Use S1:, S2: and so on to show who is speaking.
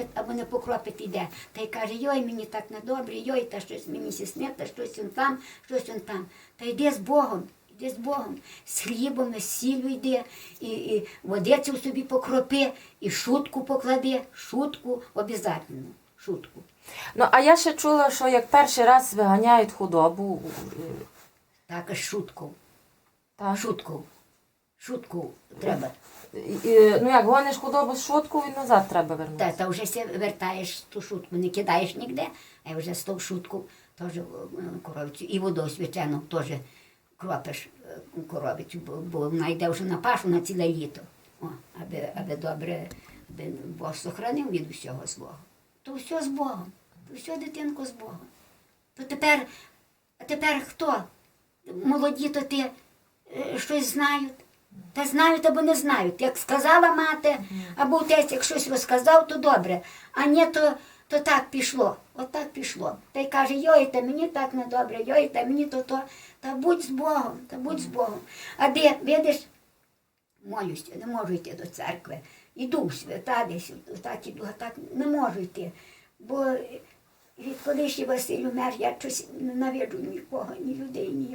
S1: покропить або не покропить іде. Та й каже, йой, мені так недобре, йой, та щось мені сісне, та щось он там, щось он там. Та йди з Богом. Йди з Богом, з хлібом, з сіллю йди, і, і водицю собі покропи, і шутку поклади, шутку обов'язково, шутку.
S2: Ну, а я ще чула, що як перший раз виганяють худобу,
S1: Так, шутку,
S2: так,
S1: шутку, шутку треба.
S2: ну як гониш худобу з шутку і назад треба вернути.
S1: та вже ся вертаєш ту шутку, не кидаєш ніде, а вже з ту шутку теж е, коровицю. І воду свячену теж кропиш е, коровицю, бо, бо вона йде вже на пашу на ціле літо. О, аби, аби добре, аби Бог сохранив від усього злого. То все з Богом, то все дитинко з Богом. То тепер, а тепер хто? Молоді, то ти е, щось знають. Та знають або не знають. Як сказала мати, або отець, як щось розказав, то добре. А ні, то, то так пішло. От так пішло. Та й каже, йой, та мені так не добре, йой, та мені то то. Та будь з Богом, та будь з Богом. А де, видиш, молюся, не можу йти до церкви. Іду в свята десь, так іду, а так не можу йти. Бо відколи ще Василь умер, я щось ненавиджу нікого, ні людей, ні